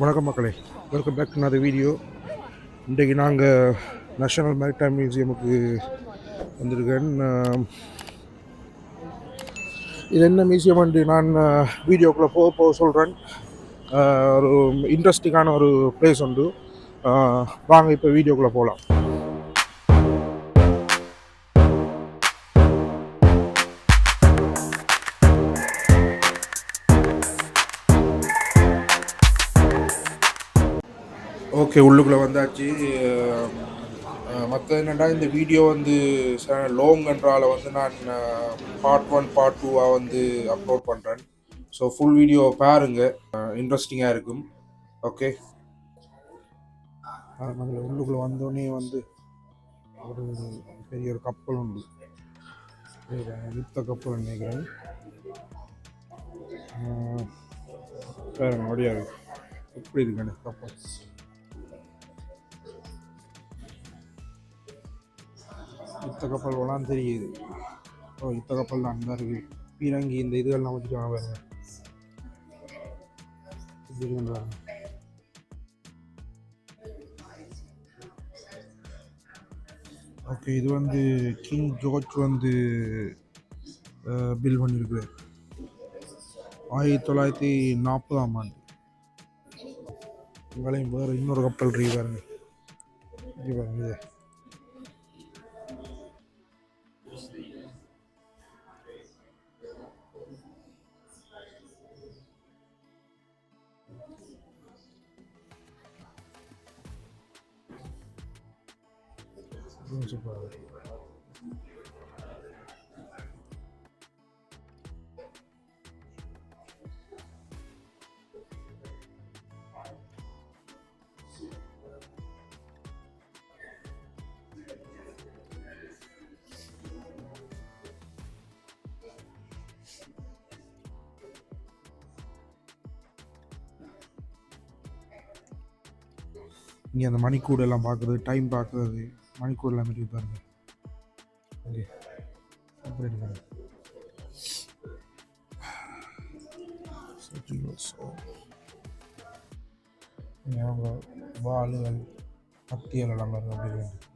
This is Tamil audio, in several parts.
வணக்கம் மக்களே. வெல்கம் பேக் டு நான் வீடியோ இன்றைக்கு நாங்கள் நேஷனல் மேரிடைம் மியூசியமுக்கு வந்திருக்கேன். இது என்ன மியூசியம் வந்து நான் வீடியோக்குள்ளே போக போக சொல்கிறேன் ஒரு இன்ட்ரெஸ்டிங்கான ஒரு பிளேஸ் உண்டு. வாங்க இப்போ வீடியோக்குள்ளே போகலாம் ஓகே உள்ளுக்குள்ளே வந்தாச்சு. மற்ற என்னென்னா இந்த வீடியோ வந்து லோங்கன்றால வந்து நான் பார்ட் ஒன் பார்ட் டூவாக வந்து அப்லோட் பண்ணுறேன் ஸோ ஃபுல் வீடியோ பாருங்க. இன்ட்ரெஸ்டிங்காக இருக்கும். ஓகே அதில் உள்ளுக்குள்ளே வந்தோடனே வந்து ஒரு பெரிய ஒரு கப்பல் உண்டு. யுத்த கப்பல் நினைக்கிறேன். ஆஹ், பாருங்க முடியாது. எப்படி இருக்கு கப்பல் யுத்த கப்பல் போலாம் தெரியுது ஓ யுத்த கப்பல் தான் தான் இருக்குது பீரங்கி. இந்த இதுகள்லாம் வச்சுருக்காங்க பாருங்க? ஓகே இது வந்து கிங் ஜோர்ஜ் வந்து பில் பண்ணியிருக்கிறார் ஆயிரத்தி தொள்ளாயிரத்தி நாற்பதாம் ஆண்டு. உங்களையும் வேறு இன்னொரு கப்பல் இருக்கு பாருங்க. இங்க பாருங்க இங்கே அந்த மணிக்கூடு எல்லாம் பார்க்குறது டைம் பார்க்குறது மணிக்கூடு எல்லாம் பாருங்கள் பாருங்க. ஓகே அப்படி இருக்காங்க அவங்க வாளுகள் கத்தியல் எல்லாம் அப்படி இருக்கு.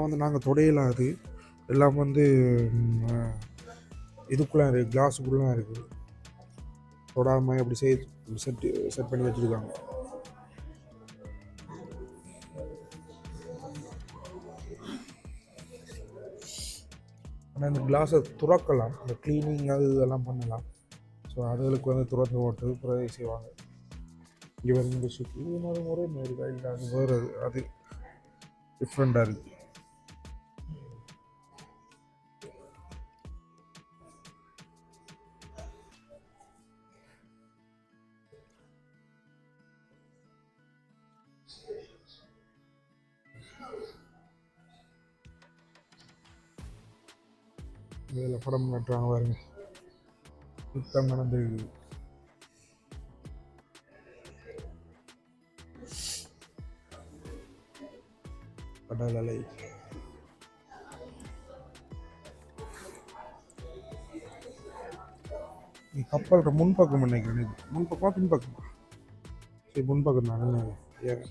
அதெல்லாம் வந்து நாங்கள் தொடையலாம் அது. எல்லாம் வந்து இதுக்குள்ளே இருக்குது கிளாஸுக்குள்ளே இருக்குது தொடாமல் அப்படி செய் செட் செட் பண்ணி வச்சுருக்காங்க. ஆனால் இந்த கிளாஸை துறக்கலாம். இந்த க்ளீனிங் அது இதெல்லாம் பண்ணலாம். ஸோ அதுகளுக்கு வந்து துறந்து ஓட்டு பிறகு செய்வாங்க. இங்கே வந்து இந்த சுற்றி இன்னொரு முறை மாதிரி இல்லை அது வேறு அது டிஃப்ரெண்ட்டாக இருக்குது இதில் படம் காட்டுவாங்க பாருங்க. யுத்தம் நடந்திருக்கு கடல் கப்பல் முன்பக்கம் நினைக்கிறேன் இது முன்பக்கமா பின்பக்கமா? சரி முன்பக்கம் தான் ஏன்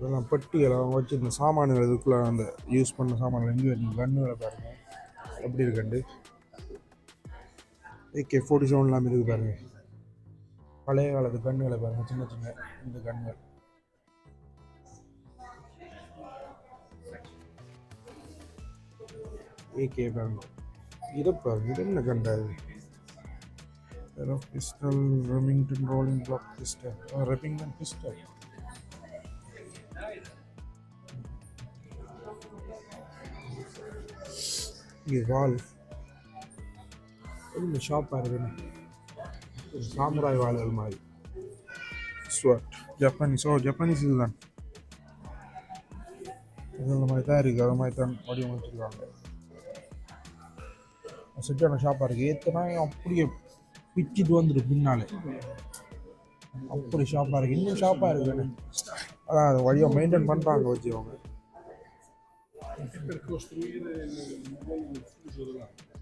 இதெல்லாம் பெட்டிகள் அவங்க வச்சு இந்த சாமான்கள் இதுக்குள்ளே அந்த யூஸ் பண்ண சாமான்கள் எங்கே இருக்கு? கன்னுகளை பாருங்க. எப்படி இருக்கண்டு ஏகே ஃபோர்ட்டி செவன்லாம் இருக்கு பாருங்க. பழைய காலத்து கன்னுகளை பாருங்க சின்ன சின்ன இந்த கன்கள் ஏகே பாருங்க. இதை பாருங்க இது என்ன கண்டாது pistol Remington rolling block pistol Remington pistol இது வால். இந்த ஷாப்பாக இருக்குன்னு ஒரு சாமுராய் வாள்கள் மாதிரி. ஸ்வாட் ஜப்பானீஸ் ஓ ஜப்பானீஸ் இதுதான். இது அந்த மாதிரி தான் இருக்குது அது மாதிரி தான் வடிவமைச்சிருக்காங்க செட்டான ஷாப்பாக இருக்குது ஏற்றுனா அப்படியே பிச்சுட்டு வந்துடும் பின்னாலே. அப்படி ஷாப்பாக இருக்குது இன்னும் ஷாப்பாக இருக்குன்னு அதான் அது வழியாக மெயின்டைன் பண்ணுறாங்க வச்சு அவங்க per costruire il nuovo fuso dell'acqua.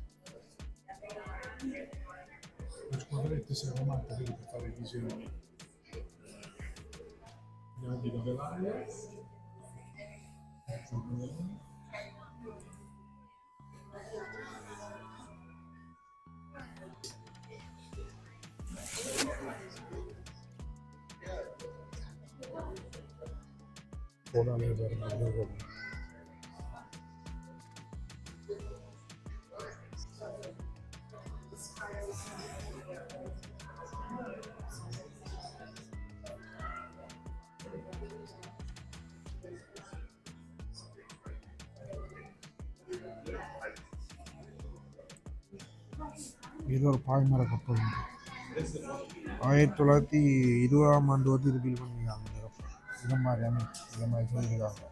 Le squadrette servono matte per fare i disegni. Gli da velaria, giornaloni. Buona lever, buona lever. இது ஒரு பாய்மர கப்பல் உண்டு. ஆயிரத்தி தொள்ளாயிரத்தி இருபதாம் ஆண்டு வந்து இது பில் பண்ணியிருக்காங்க. இந்த கப்பல் இந்த மாதிரி அமைப்பு இந்த மாதிரி சொல்லியிருக்காங்க.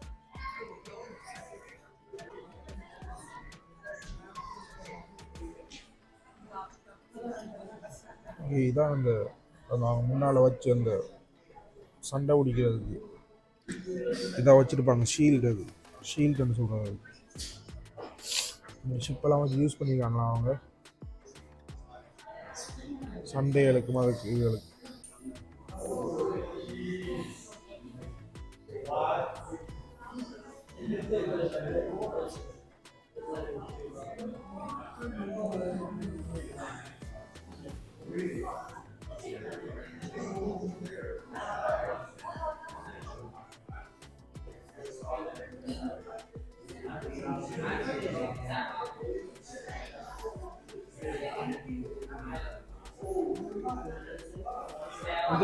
இதான் அந்த அவங்க முன்னால் வச்சு அந்த சண்டை பிடிக்கிறதுக்கு இதாக வச்சுருப்பாங்க ஷீல்டு அது. ஷீல்டுன்னு சொல்கிறது இந்த ஷிப்பெல்லாம் வச்சு யூஸ் பண்ணியிருக்காங்களா அவங்க? சண்டைகளுக்கும் அதுக்கு இதுகளுக்கு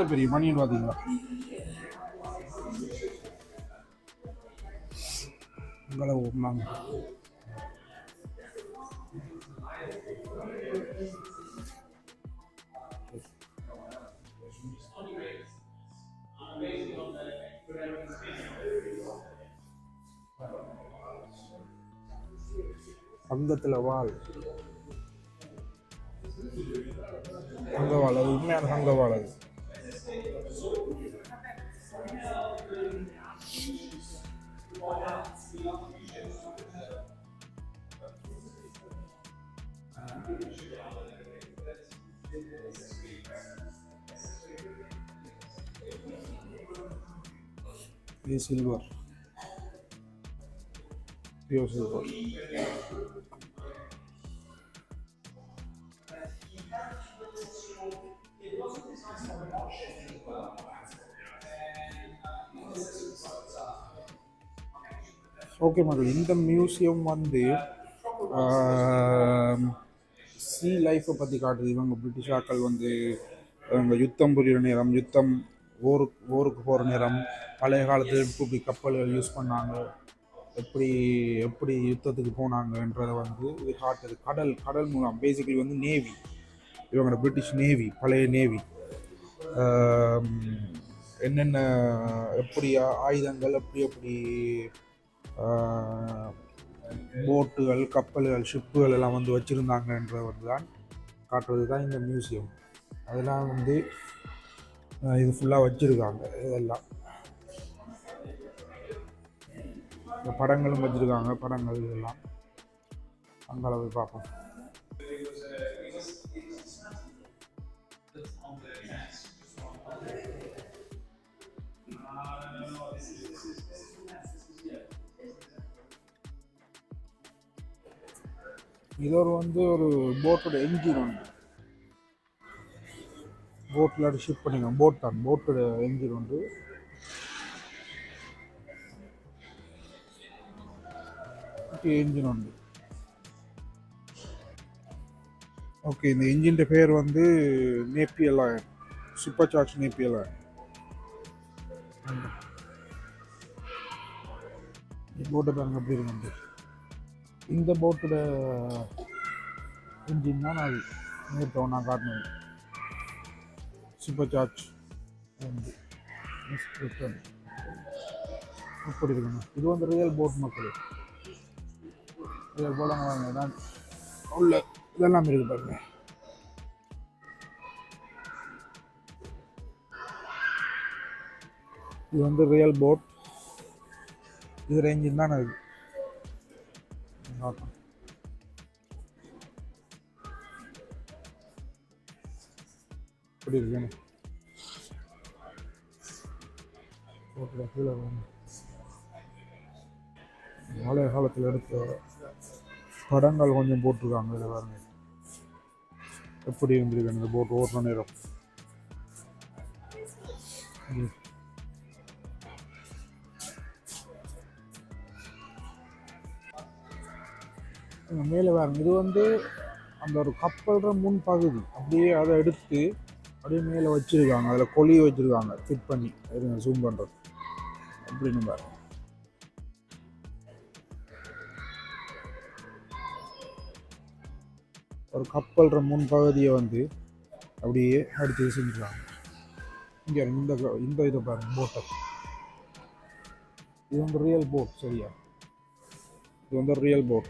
இந்த பெரிய மணின்னு பார்த்தீங்களா உங்களை ஓப்பனாங்க தங்கத்தில் வால் தங்க வாள் அது உண்மையான தங்க வாள் அது இது silver pure silver okay madam இந்த மியூசியம் வந்து சி லைஃப்பை பற்றி காட்டுது. இவங்க பிரிட்டிஷாக்கள் வந்து இவங்க யுத்தம் புரியுற நேரம் யுத்தம் ஓருக்கு ஓருக்கு போகிற நேரம் பழைய காலத்தில் இப்படி கப்பல்கள் யூஸ் பண்ணாங்க. எப்படி எப்படி யுத்தத்துக்கு போனாங்கன்றதை வந்து இது காட்டுது கடல் கடல் மூலம் பேசிக்கலி வந்து நேவி இவங்களோட பிரிட்டிஷ் நேவி பழைய நேவி என்னென்ன எப்படி ஆயுதங்கள் எப்படி எப்படி போட்டுகள் கப்பல்கள் ஷிப்புகள் எல்லாம் வந்து வச்சுருந்தாங்கன்ற வந்து தான் காட்டுறது தான் இந்த மியூசியம் அதெல்லாம் வந்து இது ஃபுல்லாக வச்சுருக்காங்க இதெல்லாம். இந்த படங்களும் வச்சுருக்காங்க படங்கள் இதெல்லாம். அங்கே போய் பார்ப்போம் இது ஒரு வந்து ஒரு போட்டோட என்ஜின் ஒன்று போட்டில் ஷிஃப்ட் பண்ணிக்கலாம் போட் தான். போட்டோட என்ஜின் உண்டு என்ஜின் உண்டு. ஓகே இந்த என்ஜின் பேர் வந்து நேப்பியலா சூப்பர் சார்ஜ் நேப்பியலா போட்டை பாருங்க எப்படி இருக்கு. இந்த போட்டோட இன்ஜின் தான் அது நேற்று நான் காட்டினது. சூப்பர் சார்ஜ் வந்து இப்படி இருக்கணும் இது வந்து ரியல் போட் மக்கள். ரியல் போல தான். உள்ள இதெல்லாம் இருக்கு பாருங்க. இது வந்து ரியல் போட் இது ரேஞ்சு தான் இருக்கு பார்க்கலாம். இருக்குன்னு? கீழே காலத்தில் எடுத்த படங்கள் கொஞ்சம் போட்டிருக்காங்க இதில் பாருங்க. எப்படி இருந்திருக்கு இந்த போட் ஓட்டுற நேரம். மேலே பாருங்க. இது வந்து அந்த ஒரு கப்பல்ற முன் பகுதி. அப்படியே அதை எடுத்து அப்படியே மேலே வச்சுருக்காங்க. அதில் கொழி வச்சிருக்காங்க. ஃபிட் பண்ணி. இருங்க ஜூம் பண்ணுறது அப்படின்னு பாருங்க. ஒரு கப்பல்ற முன் பகுதியை வந்து அப்படியே அடித்து செஞ்சுருக்காங்க இங்கே இந்த க- இந்த இதை பாருங்க போட்டை இது வந்து ரியல் போட் சரியா? இது வந்து ரியல் போட்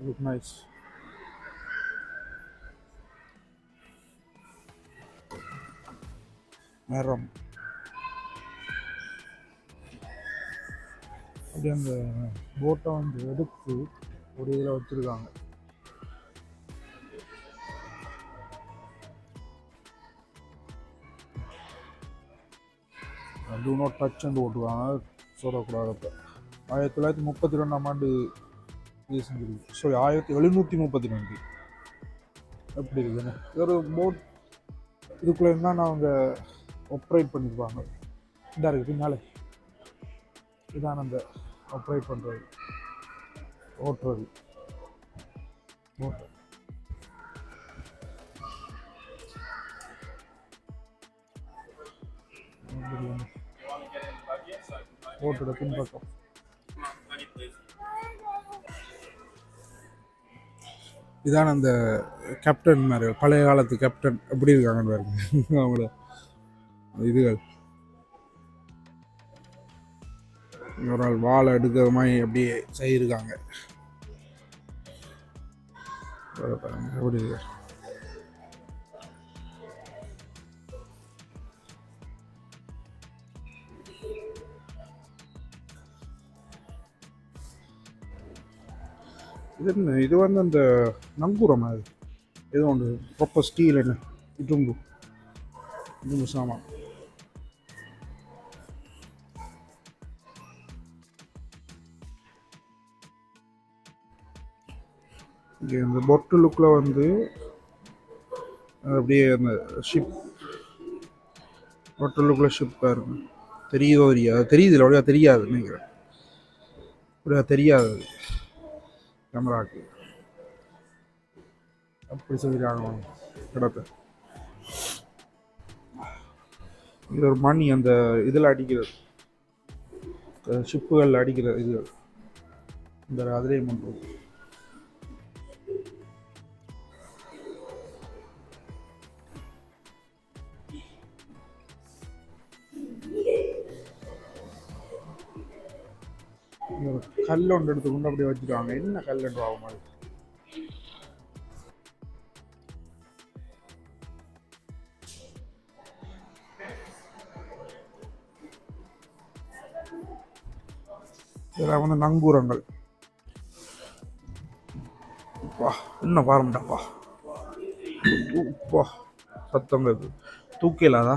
look nice. மரம் அப்படியே அந்த போட்டை வந்து எடுத்து ஒரு இதில் வச்சுருக்காங்க. டூ நாட் அண்ட் போட்டுருக்காங்க சொல்லக்கூடாது அப்போ ஆயிரத்தி தொள்ளாயிரத்தி முப்பத்தி ரெண்டாம் ஆண்டு இது செஞ்சிருக்கு சாரி ஆயிரத்தி எழுநூற்றி முப்பத்தி ரெண்டு. எப்படி இருக்குன்னு ஒரு போட் இதுக்குள்ளே இருந்தால் அவங்க ஆப்ரேட் பண்ணியிருப்பாங்க இதாக இருக்கு பின்னாலே. இதான் அந்த ஆப்ரேட் பண்ணுறது ஓட்டுறது. போட் போட்டோட பின்பக்கம். இதான் அந்த கேப்டன் மாதிரி பழைய காலத்து கேப்டன் எப்படி இருக்காங்கன்னு பாருங்க. அவங்களோட இதுகள். ஒரு நாள் வாழை எடுக்கிற மாதிரி அப்படியே செய்யிருக்காங்க. எப்படி இது என்ன? இது வந்து அந்த நங்கூரம் அது இது ஒன்று ப்ராப்பர் ஸ்டீல் என்ன? இரும்பு இரும்பு சாமான். இங்கே இந்த பொட்டு லுக்கில் வந்து அப்படியே அந்த ஷிப் பொட்டு லுக்கில் ஷிப் பாருங்க. தெரியுதோ தெரியாது தெரியுது இல்லை அப்படியா தெரியாது நினைக்கிறேன். அப்படியா தெரியாது. கேமராக்கு அப்படி சொல்லிடுறாங்க இடத்த இது ஒரு மணி அந்த இதில் அடிக்கிறது. ஷிப்புகளில் அடிக்கிற இது. இந்த அதிலே பண்ணுறது கல் ஒன்று எடுத்து கொண்டு அப்படியே வச்சுருவாங்க என்ன கல் ஆகும் மாதிரி இதெல்லாம் வந்து நங்கூரங்கள். அப்பா என்ன பாருங்கடாப்பா உப்பா சத்தம் இருக்குது தூக்கலாதா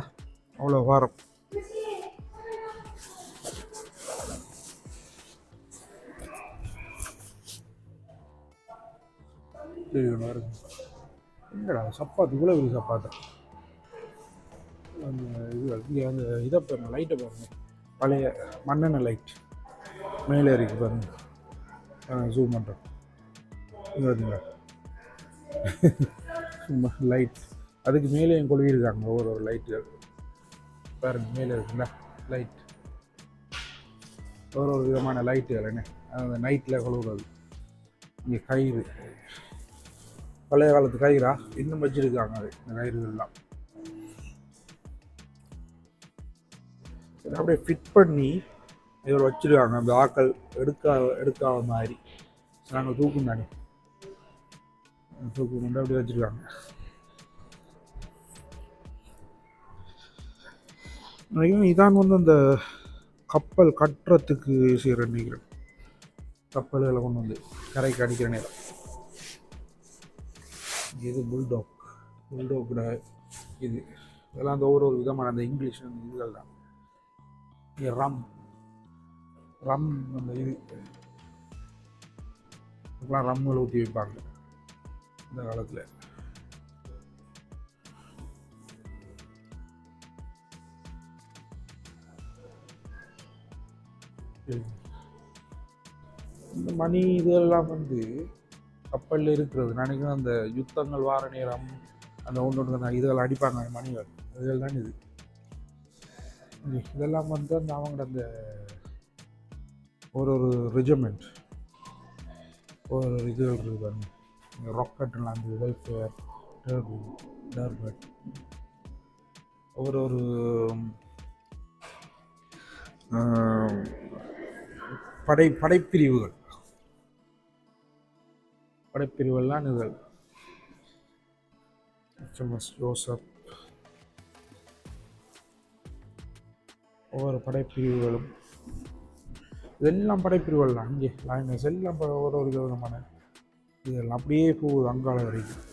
அவ்வளோ வாரம் என்னடா சப்பாத்து இவ்வளோ பெரிய சப்பாத்து. அந்த இது இங்கே அந்த இதை பாருங்க லைட்டை பாருங்கள் பழைய மண்ணெண்ணெய் லைட் மேலே இருக்கு பாருங்கள் ஜூம் பண்ணுறோம் இங்கே சும்மா லைட் அதுக்கு மேலே கொழுவிருக்காங்க ஒவ்வொரு ஒரு லைட்டுகள் பாருங்க மேலே இருக்குல்ல லைட் ஒரு ஒரு விதமான லைட்டுகள் என்ன? அந்த நைட்டில் கொழுவுறது. இங்கே கயிறு. பழைய காலத்து கயிறா இன்னும் வச்சிருக்காங்க அது இந்த கயிறுகள்லாம் அப்படியே ஃபிட் பண்ணி இவர் வச்சிருக்காங்க அந்த ஆக்கள் எடுக்கா எடுக்காத மாதிரி. நாங்கள் தூக்கும் தானே தூக்கு கொண்டு அப்படியே வச்சிருக்காங்க. நினைக்கிறேன் இதான் வந்து அந்த கப்பல் கட்டுறதுக்கு செய்கிற நினைக்கிறேன் கப்பல்களை கொண்டு வந்து கரைக்கு அடிக்கிற நேரம் இது புல்டாக் புல்டாக்ல இது. இதெல்லாம் அந்த ஒவ்வொரு ஒரு விதமான அந்த இங்கிலீஷ் அந்த இதுகள் தான். ரம் ரம் அந்த இது. இதுக்கெல்லாம் ரம்மில் ஊற்றி வைப்பாங்க. இந்த காலத்தில். இந்த மணி இதெல்லாம் வந்து கப்பலில் இருக்கிறது. நினைக்கிறேன் அந்த யுத்தங்கள் வார நேரம் அந்த ஒன்று ஒன்று இதுகள் இதெல்லாம் அடிப்பாங்க மணிகள். இதுகள் தான் இது. இதெல்லாம் வந்து அந்த அவங்களோட அந்த ஒரு ஒரு ரெஜிமெண்ட் ஒரு ஒரு இது இருக்குது பாருங்க. இந்த ராக்கெட்லாம் அந்த வெல்ஃபேர் டர்பட் ஒரு ஒரு படை படைப்பிரிவுகள். படைப்பிரிவெல்லாம் இதுகள். ஜோசப் ஒவ்வொரு படைப்பிரிவுகளும். இதெல்லாம் படைப்பிரிவுகள் தான் இங்கே லைனஸ் எல்லாம் ஒரு ஒரு விதமான இதெல்லாம். அப்படியே போகுது அங்காள வரைக்கும்.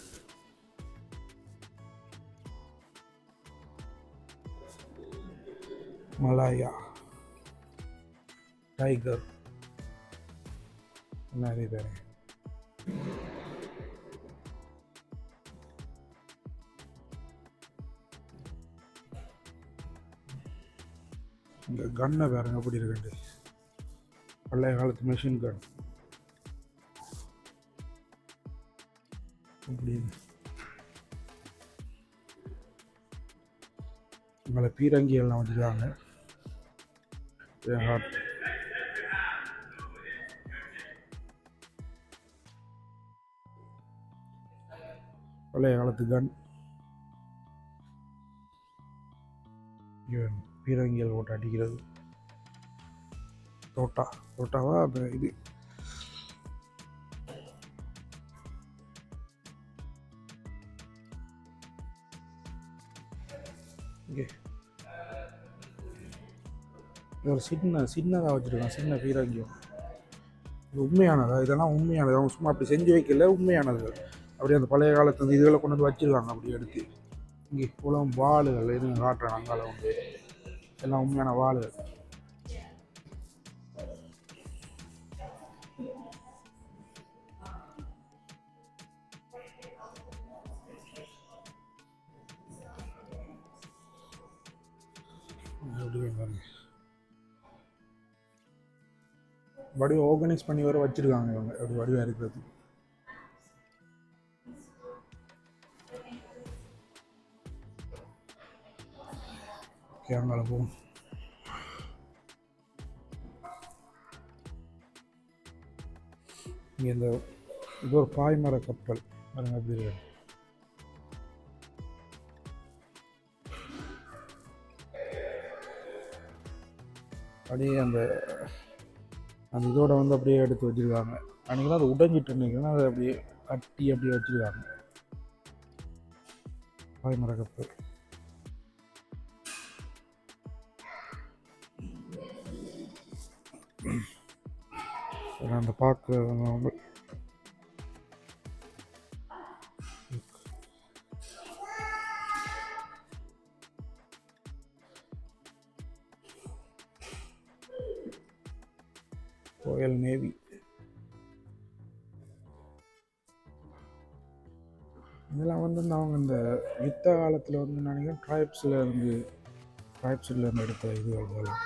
மலாயா. டைகர் நிறைய பேர். இந்த கன்னை பாருங்க எப்படி இருக்குண்டு பழைய காலத்து மிஷின் கன் அப்படி. உங்களை பீரங்கி எல்லாம் வச்சுருக்காங்க ஹார்ட் பழைய காலத்து கன் இவன் ஓட்ட அடிக்கிறது. தோட்டா தோட்டாவா? அப்புறம் இது. இங்கே. ஒரு சின்ன சின்னதாக வச்சுருக்கான் சின்ன பீரங்கியம் இது உண்மையானதா? இதெல்லாம் உண்மையானது. அவங்க சும்மா அப்படி செஞ்சு வைக்கல உண்மையானது. அப்படியே அந்த பழைய காலத்து இதுகளை கொண்டு வந்து வச்சிருக்காங்க. அப்படி எடுத்து இங்கே இவ்வளோ வாளுகள் எதுவும் காட்டுறாங்க அங்கால வந்து எல்லாம் உண்மையான வாளுகள். வடிவம் ஆர்கனைஸ் பண்ணி வர வச்சுருக்காங்க இவங்க. அப்படி வடிவம் இருக்கிறது ஓகே அங்கால போகும் இங்கே இந்த இது ஒரு பாய்மர கப்பல். பாருங்க எப்படி இருக்கு. அப்படியே அந்த அந்த இதோட வந்து அப்படியே எடுத்து வச்சிருக்காங்க. அன்றைக்கெல்லாம் அது உடைஞ்சிட்டு இருந்தீங்கன்னா அதை அப்படியே கட்டி அப்படியே வச்சிருக்காங்க. பாய்மர கப்பல். அந்த பார்க்க அவங்க ராயல் நேவி. இதெல்லாம் வந்து அவங்க இந்த யுத்த காலத்தில் வந்து நினைக்கிறேன் ட்ரைப்ஸில் இருந்து ட்ரைப்ஸில் இருந்து எடுத்த இது அதெல்லாம்